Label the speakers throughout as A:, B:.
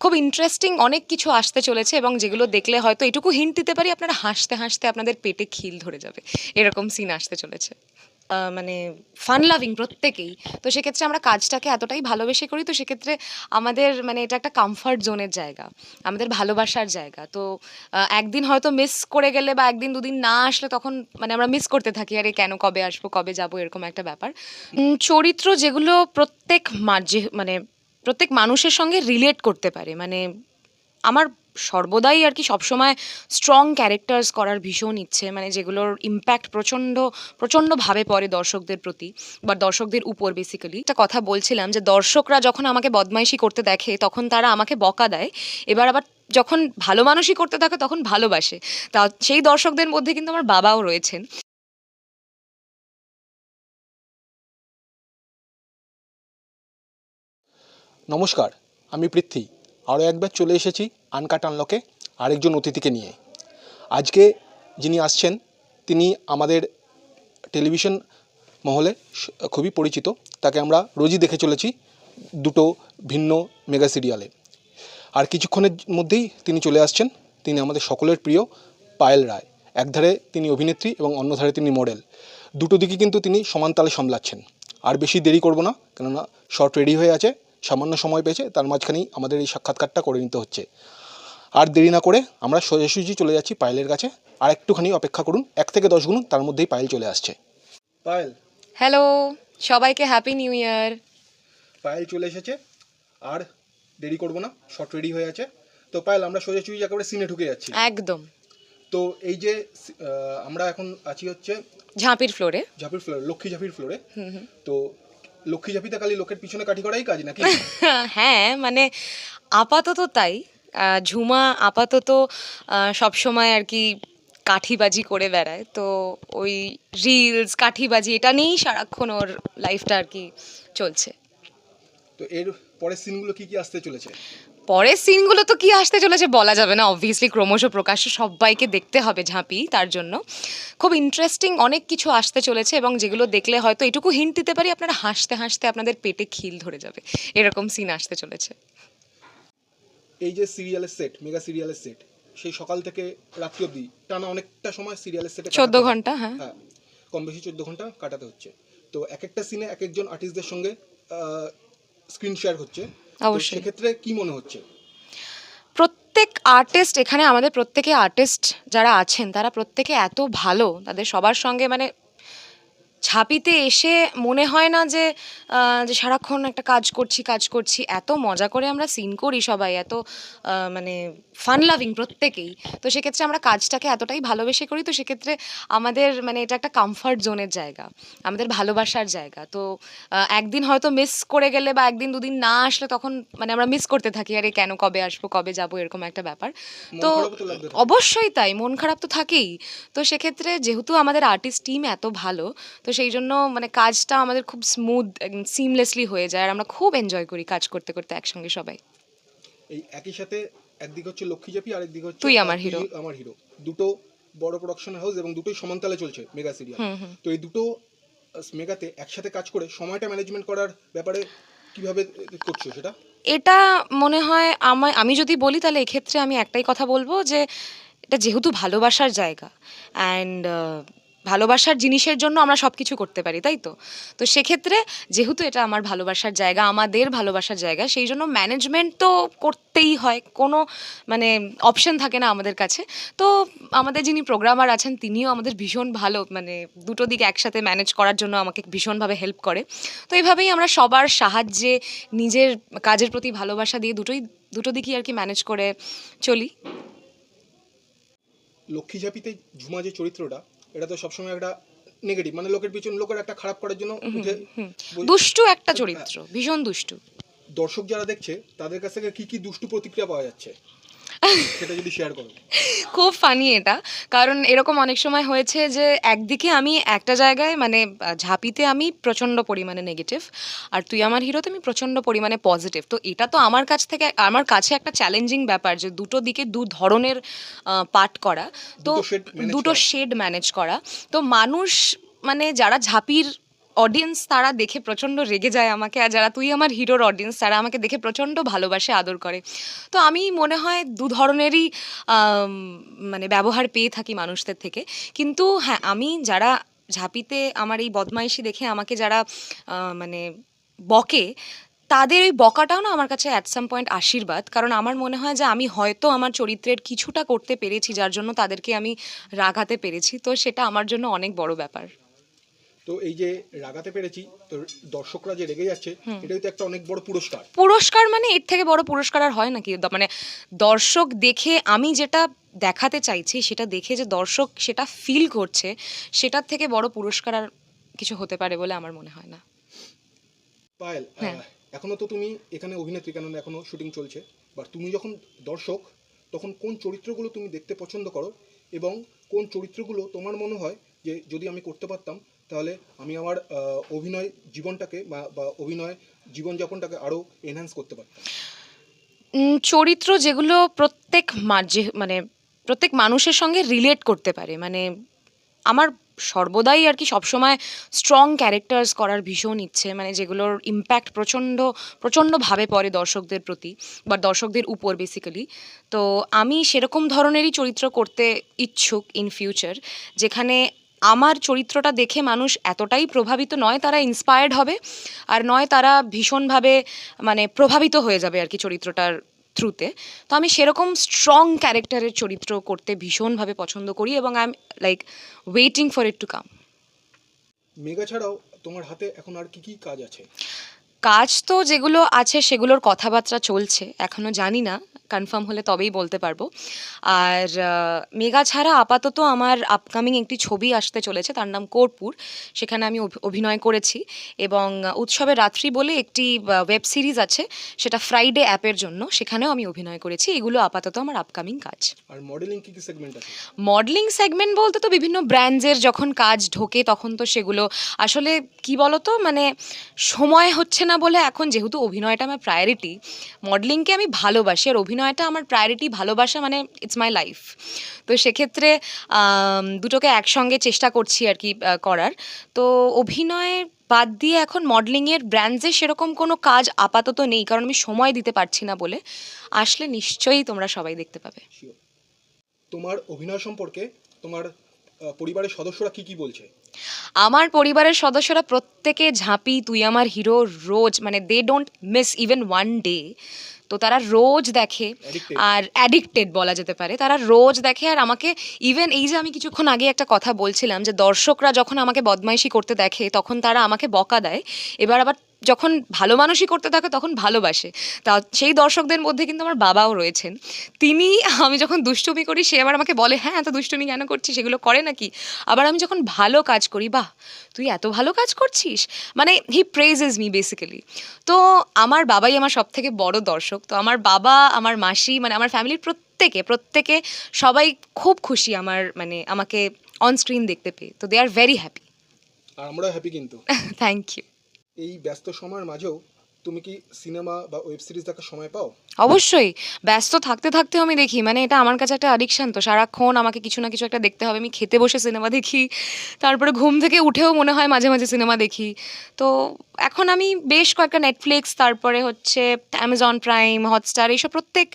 A: খুব ইন্টারেস্টিং অনেক কিছু আসতে চলেছে এবং যেগুলো দেখলে হয়তো এটুকু হিন্ট দিতে পারি আপনারা হাসতে হাসতে আপনাদের পেটে খিল ধরে যাবে। এরকম সিন আসতে চলেছে। মানে ফান লাভিং প্রত্যেকেই। তো সেক্ষেত্রে আমরা কাজটাকে এতটাই ভালোবেসে করি, তো সেক্ষেত্রে আমাদের মানে এটা একটা কমফর্ট জোনের জায়গা, আমাদের ভালোবাসার জায়গা। তো একদিন হয়তো মিস করে গেলে বা একদিন দুদিন না আসলে তখন মানে আমরা মিস করতে থাকি, আরে কেন, কবে আসব, কবে যাব, এরকম একটা ব্যাপার। চরিত্র যেগুলো প্রত্যেক মা- যে- মানে প্রত্যেক মানুষের সঙ্গে রিলেট করতে পারে। মানে আমার সর্বদাই আর কি সবসময় স্ট্রং ক্যারেক্টার্স করার ভীষণ ইচ্ছে মানে যেগুলোর ইম্প্যাক্ট প্রচণ্ড, প্রচণ্ডভাবে পড়ে দর্শকদের প্রতি বা দর্শকদের উপর বেসিক্যালি একটা কথা বলছিলাম যে দর্শকরা যখন আমাকে বদমাইশি করতে দেখে, তখন তারা আমাকে বকা দেয়। এবার আবার যখন ভালো মানুষই করতে থাকে, তখন ভালোবাসে। তা সেই দর্শকদের মধ্যে কিন্তু আমার বাবাও রয়েছেন।
B: নমস্কার, আমি পৃথ্বী। আরও একবার চলে এসেছি আনকাট আনলকে আরেকজন অতিথিকে নিয়ে। আজকে যিনি আসছেন, তিনি আমাদের টেলিভিশন মহলে খুবই পরিচিত। তাকে আমরা রোজই দেখে চলেছি দুটো ভিন্ন মেগা সিরিয়ালে। আর কিছুক্ষণের মধ্যেই তিনি চলে আসছেন। তিনি আমাদের সকলের প্রিয় পায়েল রায়। একধারে তিনি অভিনেত্রী এবং অন্যধারে তিনি মডেল। দুটো দিকে কিন্তু তিনি সমানতালে সামলাচ্ছেন। আর বেশি দেরি করব না, কেননা শর্ট রেডি হয়ে আছে। সামান্য সময় পেয়েছে তার মাঝখানেই আমাদের এই সাক্ষাৎকারটা করে নিতে হচ্ছে। আর দেরি না করে আমরা সোজাসুজি চলে যাচ্ছি পায়েলের কাছে। আর একটুখানি অপেক্ষা করুন এক থেকে দশ গুণ তার মধ্যেই পায়েল চলে আসছে। পায়েল।
A: হ্যালো সবাইকে হ্যাপি নিউ ইয়ার
B: পায়েল চলে এসেছে আর দেরি করব না শর্ট রেডি হয়ে আছে। তো পায়েল আমরা সোজাসুজি একেবারে সিনে ঢুকে যাচ্ছি।
A: একদম।
B: তো এই যে আমরা এখন আছি হচ্ছে
A: ঝাঁপির ফ্লোরে
B: ঝাঁপির ফ্লোরে লক্ষ্মী ঝাঁপির ফ্লোরে তো লক্ষ্মী ঝাঁপিতে খালি লোকের পিছনে কাঠি করাই কাজ নাকি?
A: হ্যাঁ মানে আপাতত তাই। ঝুমা আপাতত সব সবসময় আর কি কাঠিবাজি করে বেড়ায়। তো ওই রিলস কাঠিবাজি এটা নিয়েই সারাক্ষণ ওর লাইফটা আর কি চলছে।
B: তো এর পরের সিনগুলো কি কি আসতে চলেছে?
A: পরের সিনগুলো তো কি আসতে চলেছে বলা যাবে না অবভিয়াসলি ক্রমশ প্রকাশ্য সবাইকে দেখতে হবে ঝাঁপি তার জন্য। খুব ইন্টারেস্টিং অনেক কিছু আসতে চলেছে এবং যেগুলো দেখলে হয়তো এটুকু হিন্ট দিতে পারি আপনারা হাসতে হাসতে আপনাদের পেটে খিল ধরে যাবে। এরকম সিন আসতে চলেছে।
B: এই যে সিরিয়ালের সেট মেগা সিরিয়ালের সেট সেই সকাল থেকে রাত্রি অবধি টানা অনেকটা সময় সিরিয়ালের সেটে
A: চোদ্দ ঘণ্টা হ্যাঁ।
B: হ্যাঁ কম বেশি চোদ্দ ঘণ্টা কাটাতে হচ্ছে। তো এক একটা সিনে এক একজন আর্টিস্টদের সঙ্গে স্ক্রিন শেয়ার হচ্ছে।
A: অবশ্যই।
B: সেক্ষেত্রে কি মনে হচ্ছে
A: প্রত্যেক আর্টিস্ট এখানে আমাদের প্রত্যেকে আর্টিস্ট যারা আছেন তারা প্রত্যেকে এত ভালো তাদের সবার সঙ্গে মানে ঝাঁপিতে এসে মনে হয় না যে যে সারাক্ষণ একটা কাজ করছি কাজ করছি এত মজা করে আমরা সিন করি সবাই এত মানে ফান লাভিং প্রত্যেকেই। তো সেক্ষেত্রে আমরা কাজটাকে এতটাই ভালোবেসে করি তো সেক্ষেত্রে আমাদের মানে এটা একটা কমফর্ট জোনের জায়গা আমাদের ভালোবাসার জায়গা। তো একদিন হয়তো মিস করে গেলে বা একদিন দুদিন না আসলে তখন মানে আমরা মিস করতে থাকি আরে কেন কবে আসব কবে যাব এরকম একটা ব্যাপার। তো অবশ্যই তাই মন খারাপ তো থাকেই। তো সেক্ষেত্রে যেহেতু আমাদের আর্টিস্ট টিম এত ভালো তো সেই জন্য মানে কাজটা আমাদের খুব স্মুথ সিমলেসলি হয়ে যায় আর আমরা খুব এনজয় করি কাজ করতে করতে একসঙ্গে সবাই।
B: এই একই সাথে একদিক হচ্ছে লক্ষ্মী ঝাঁপি আর একদিক হচ্ছে
A: তুই আমার হিরো।
B: আমার হিরো দুটো বড় প্রোডাকশন হাউস এবং দুটোই সমানতালে চলছে মেগা সিরিয়াল তো এই দুটো মেগাতে একসাথে কাজ করে সময়টা ম্যানেজমেন্ট করার ব্যাপারে কীভাবে করছ সেটা?
A: এটা মনে হয় আমায় আমি যদি বলি তাহলে এক্ষেত্রে আমি একটাই কথা বলব যে এটা যেহেতু ভালোবাসার জায়গা অ্যান্ড ভালোবাসার জিনিসের জন্য আমরা সব কিছু করতে পারি, তাই তো? তো সেক্ষেত্রে যেহেতু এটা আমার ভালোবাসার জায়গা, আমাদের ভালোবাসার জায়গা, সেই জন্য ম্যানেজমেন্ট তো করতেই হয়, কোনো মানে অপশন থাকে না আমাদের কাছে। তো আমাদের যিনি প্রোগ্রামার আছেন, তিনিও আমাদের ভীষণ ভালো মানে দুটো দিক একসাথে ম্যানেজ করার জন্য আমাকে ভীষণভাবে হেল্প করে। তো এইভাবেই আমরা সবার সাহায্যে নিজের কাজের প্রতি ভালোবাসা দিয়ে দুটোই, দুটো দিকই আর কি ম্যানেজ করে চলি।
B: লক্ষ্মী ঝাঁপিতে ঝুমা যে চরিত্রটা এটা তো সবসময় একটা নেগেটিভ মানে লোকের পিছন লোকের একটা খারাপ করার জন্য উঠে
A: দুষ্টু একটা চরিত্র ভীষণ দুষ্টু।
B: দর্শক যারা দেখছে তাদের কাছ থেকে কি কি দুষ্টু প্রতিক্রিয়া পাওয়া যাচ্ছে? সেটা যদি শেয়ার করো।
A: খুব ফানি এটা। কারণ এরকম অনেক সময় হয়েছে যে একদিকে আমি একটা জায়গায় মানে ঝাঁপিতে আমি প্রচণ্ড পরিমাণে নেগেটিভ আর তুই আমার হিরোতে আমি প্রচণ্ড পরিমাণে পজিটিভ তো এটা তো আমার কাছ থেকে আমার কাছে একটা চ্যালেঞ্জিং ব্যাপার যে দুটো দিকে দু ধরনের পাঠ করা। তো
B: দুটো।
A: শেড ম্যানেজ করা। তো মানুষ মানে যারা ঝাঁপির অডিয়েন্স তারা দেখে প্রচণ্ড রেগে যায় আমাকে, আর যারা তুই আমার হিরোর অডিয়েন্স তারা আমাকে দেখে প্রচণ্ড ভালোবাসে, আদর করে। তো আমি মনে হয় দু ধরনেরই মানে ব্যবহার পেয়ে থাকি মানুষদের থেকে। কিন্তু হ্যাঁ আমি যারা ঝাঁপিতে আমার এই বদমাইশি দেখে আমাকে যারা মানে বকে, তাদের ওই বকাটাও না আমার কাছে অ্যাট সাম পয়েন্ট আশীর্বাদ। কারণ আমার মনে হয় যে আমি হয়তো আমার চরিত্রের কিছুটা করতে পেরেছি, যার জন্য তাদেরকে আমি রাগাতে পেরেছি। তো সেটা আমার জন্য অনেক বড় ব্যাপার।
B: তো এই যে রাগাতে পেরেছি তো দর্শকরা যে রেগে যাচ্ছে এটাই তো একটা অনেক বড় পুরস্কার।
A: পুরস্কার মানে এর থেকে বড় পুরস্কার আর হয় নাকি মানে দর্শক দেখে আমি যেটা দেখাতে চাইছি সেটা দেখে যে দর্শক সেটা ফিল করছে সেটার থেকে বড় পুরস্কার আর কিছু হতে পারে বলে আমার মনে হয় না।
B: পায়েল
A: হ্যাঁ।
B: এখনও তো তুমি এখানে অভিনেত্রী কেন এখনও শুটিং চলছে বাট তুমি যখন দর্শক তখন কোন চরিত্রগুলো তুমি দেখতে পছন্দ করো এবং কোন চরিত্রগুলো তোমার মনে হয় যে যদি আমি করতে পারতাম তাহলে আমি আমার অভিনয় জীবনটাকে বা অভিনয় জীবনযাপনটাকে আরও এনহ্যান্স করতে পারতাম।
A: চরিত্র যেগুলো প্রত্যেক মানে প্রত্যেক মানুষের সঙ্গে রিলেট করতে পারে মানে আমার সর্বদাই আর কি সবসময় স্ট্রং ক্যারেক্টার্স করার ভীষণ ইচ্ছে মানে যেগুলোর ইম্প্যাক্ট প্রচণ্ড, প্রচণ্ডভাবে পড়ে দর্শকদের প্রতি বা দর্শকদের উপর বেসিক্যালি তো আমি সেরকম ধরনেরই চরিত্র করতে ইচ্ছুক ইন ফিউচার যেখানে আমার চরিত্রটা দেখে মানুষ এতটাই প্রভাবিত নয় তারা ইন্সপায়ার্ড হবে আর নয় তারা ভীষণভাবে মানে প্রভাবিত হয়ে যাবে আর কি চরিত্রটার থ্রুতে তো আমি সেরকম স্ট্রং ক্যারেক্টারের চরিত্র করতে ভীষণভাবে পছন্দ করি এবং I am like waiting for it to come
B: mega ছাড়াও তোমার হাতে এখন আর কি কি কাজ আছে?
A: কাজ তো যেগুলো আছে সেগুলোর কথাবার্তা চলছে এখনও জানি না। কনফার্ম হলে তবেই বলতে পারব। আর মেগা ছাড়া আপাতত আমার আপকামিং একটি ছবি আসতে চলেছে তার নাম কর্পূর সেখানে আমি অভি- অভিনয় করেছি। এবং উৎসবের রাত্রি বলে একটি ওয়েব সিরিজ আছে সেটা ফ্রাইডে অ্যাপের জন্য সেখানেও আমি অভিনয় করেছি। এগুলো আপাতত আমার আপকামিং কাজ।
B: আর মডেলিং কি কি সেগমেন্ট আছে?
A: মডেলিং সেগমেন্ট বলতে তো বিভিন্ন ব্র্যান্ডসের যখন কাজ ঢোকে তখন তো সেগুলো আসলে কি বলতো মানে সময় হচ্ছে না বলে এখন যেহেতু অভিনয়টা আমার প্রায়োরিটি মডেলিংকে আমি ভালোবাসি। আর অভিনয়টা আমার প্রায়োরিটি ভালোবাসা মানে ইটস মাই লাইফ তো সেক্ষেত্রে দুটোকে একসঙ্গে চেষ্টা করছি আর কি করার। তো অভিনয় বাদ দিয়ে এখন মডেলিংয়ের ব্র্যান্ডসে সেরকম কোনো কাজ আপাতত নেই কারণ আমি সময় দিতে পারছি না বলে। আসলে নিশ্চয়ই তোমরা সবাই দেখতে পাবে।
B: তোমার অভিনয় সম্পর্কে তোমার পরিবারের সদস্যরা কি কি বলছে?
A: আমার পরিবারের সদস্যরা প্রত্যেকে ঝাঁপি তুই আমার হিরো রোজ। মানে they don't miss even one day তো তারা রোজ দেখে আর অ্যাডিক্টেড বলা যেতে পারে। তারা রোজ দেখে আর আমাকে ইভেন এই যে আমি কিছুক্ষণ আগে একটা কথা বলছিলাম যে দর্শকরা যখন আমাকে বদমাইশি করতে দেখে তখন তারা আমাকে বকা দেয়। এবার আবার যখন ভালো মানুষই করতে থাকে তখন ভালোবাসে। তা সেই দর্শকদের মধ্যে কিন্তু আমার বাবাও রয়েছেন। তিনি আমি যখন দুষ্টুমি করি সে আবার আমাকে বলে হ্যাঁ এত দুষ্টুমি কেন করছিস? সেগুলো করে নাকি? আবার আমি যখন ভালো কাজ করি বাহ তুই এত ভালো কাজ করছিস? মানে হি প্রেজেস মি বেসিক্যালি তো আমার বাবাই আমার সব থেকে বড় দর্শক। তো আমার বাবা আমার মাসি মানে আমার ফ্যামিলির প্রত্যেকে প্রত্যেকে সবাই খুব খুশি আমার মানে আমাকে অন স্ক্রিন দেখতে পেয়ে। তো দে আর ভেরি হ্যাপি
B: আর আমরাও হ্যাপি কিন্তু।
A: থ্যাংক ইউ
B: এই ব্যস্ত সময়ের মাঝেও তুমি কি সিনেমা বা ওয়েব সিরিজ দেখার সময় পাও?
A: অবশ্যই। ব্যস্ত থাকতে থাকতেও আমি দেখি। মানে এটা আমার কাছে একটা অ্যাডিকশান তো। সারাক্ষণ আমাকে কিছু না কিছু একটা দেখতে হবে। আমি খেতে বসে সিনেমা দেখি। তারপরে ঘুম থেকে উঠেও মনে হয় মাঝে মাঝে সিনেমা দেখি। তো এখন আমি বেশ কয়েকটা নেটফ্লিক্স তারপরে হচ্ছে অ্যামাজন প্রাইম হটস্টার এইসব প্রত্যেক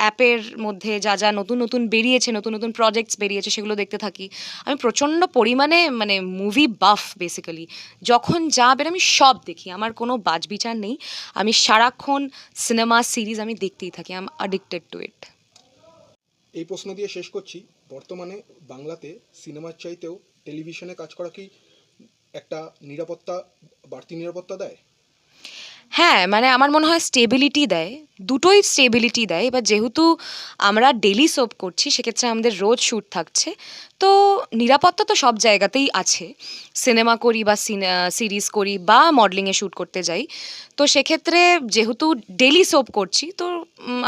A: অ্যাপের মধ্যে যা যা নতুন নতুন বেরিয়েছে, নতুন নতুন প্রজেক্টস বেরিয়েছে সেগুলো দেখতে থাকি। আমি প্রচণ্ড পরিমাণে মানে মুভি বাফ বেসিক্যালি যখন যা বের আমি সব দেখি। আমার কোনো বাজবিচার নেই। আমি সারাক্ষণ সিনেমা সিরিজ আমি দেখতেই থাকি I am addicted to it
B: এই প্রশ্ন দিয়ে শেষ করছি। বর্তমানে বাংলাতে সিনেমার চাইতেও টেলিভিশনে কাজ করা কি একটা নিরাপত্তা, বাড়তি নিরাপত্তা দেয়?
A: হ্যাঁ মানে আমার মনে হয় স্টেবিলিটি দেয়। দুটোই স্টেবিলিটি দেয়। এবার যেহেতু আমরা ডেলি সোপ করছি, সেক্ষেত্রে আমাদের রোজ শ্যুট থাকছে। তো নিরাপত্তা তো সব জায়গাতেই আছে। সিনেমা করি বা সিরিজ করি বা মডেলিংয়ে শ্যুট করতে যাই। তো সেক্ষেত্রে যেহেতু ডেলি সোপ করছি, তো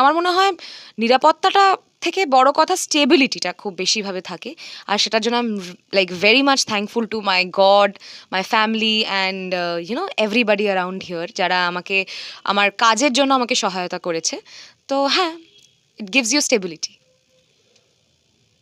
A: আমার মনে হয় নিরাপত্তাটা থেকে বড় কথা স্টেবিলিটিটা খুব বেশিভাবে থাকে। আর সেটার জন্য I like very much thankful to my God my family and you know everybody around here যারা আমাকে, আমার কাজের জন্য আমাকে সহায়তা করেছে। তো হ্যাঁ ইট গিভস ইউ স্টেবিলিটি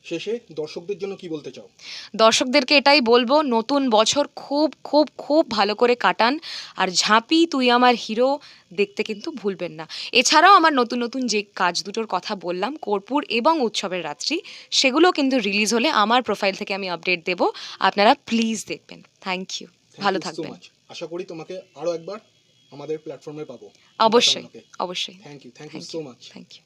B: শেষে দর্শকদের জন্য কি বলতে চাও?
A: দর্শকদেরকে এটাই বলব নতুন বছর খুব খুব খুব ভালো করে কাটান। আর ঝাঁপি তুই আমার হিরো দেখতে কিন্তু ভুলবেন না। এছাড়াও আমার নতুন নতুন যে কাজ দুটোর কথা বললাম কর্পূর এবং উৎসবের রাত্রি সেগুলো কিন্তু রিলিজ হলে আমার প্রোফাইল থেকে আমি আপডেট দেব। আপনারা প্লিজ দেখবেন। থ্যাংক ইউ ভালো থাকবেন।
B: আশা করি তোমাকে আরও একবার আমাদের প্ল্যাটফর্মে পাবো।
A: অবশ্যই অবশ্যই।
B: Thank you thank you so much
A: thank you